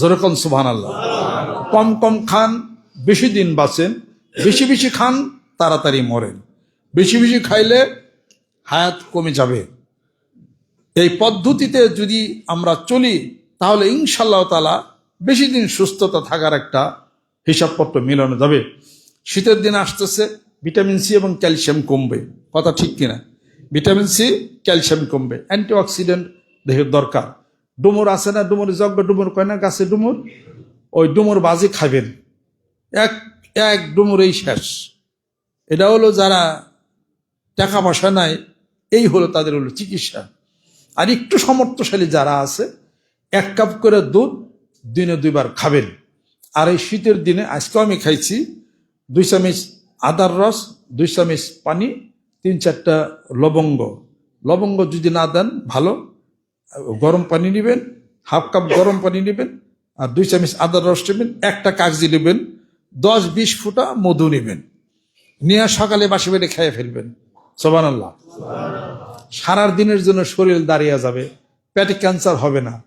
যেরকম সুবহান আল্লাহ কম কম খান, বেশি দিন বাঁচেন, বেশি বেশি খান, তাড়াতাড়ি মরেন। বেশি বেশি খাইলে হায়াত কমে যাবে। এই পদ্ধতিতে যদি আমরা চলি, তাহলে ইনশাল্লাহ তালা বেশি দিন সুস্থতা থাকার একটা হিসাবপত্র মিলানো যাবে। শীতের দিন আসতেছে, ভিটামিন সি এবং ক্যালসিয়াম কমবে। কথা ঠিক কিনা? ভিটামিন সি, ক্যালসিয়াম কমবে। অ্যান্টিঅক্সিডেন্ট দেহের দরকার। ডুমুর আছে না? ডুমুর যজ্ঞ ডুমুর কয় না? গাছে ডুমুর? ওই ডুমুর বাজি খাবেন। এক এক ডুমুরেই শেষ। এটা হলো যারা টাকা পয়সা নাই, এই হলো তাদের হলো চিকিৎসা। আর একটু সমর্থশালী যারা আছে, এক কাপ করে দুধ দিনে দুইবার খাবেন। আর এই শীতের দিনে, আজকেও আমি খাইছি, দুই চামচ আদার রস, দুই চামচ পানি, তিন চারটা লবঙ্গ। লবঙ্গ যদি না দেন, ভালো। গরম পানি নেবেন, হাফ কাপ গরম পানি নেবেন, আর দুই চামচ আদার রস নেবেন, একটা কাগজি নেবেন, দশ বিশ ফুটা মধু নেবেন। নিয়ে সকালে বাসি বেড়ে খেয়ে ফেলবেন। সোবান সারার দিনের জন্য শরীর দাঁড়িয়ে যাবে। পেটে ক্যান্সার হবে না।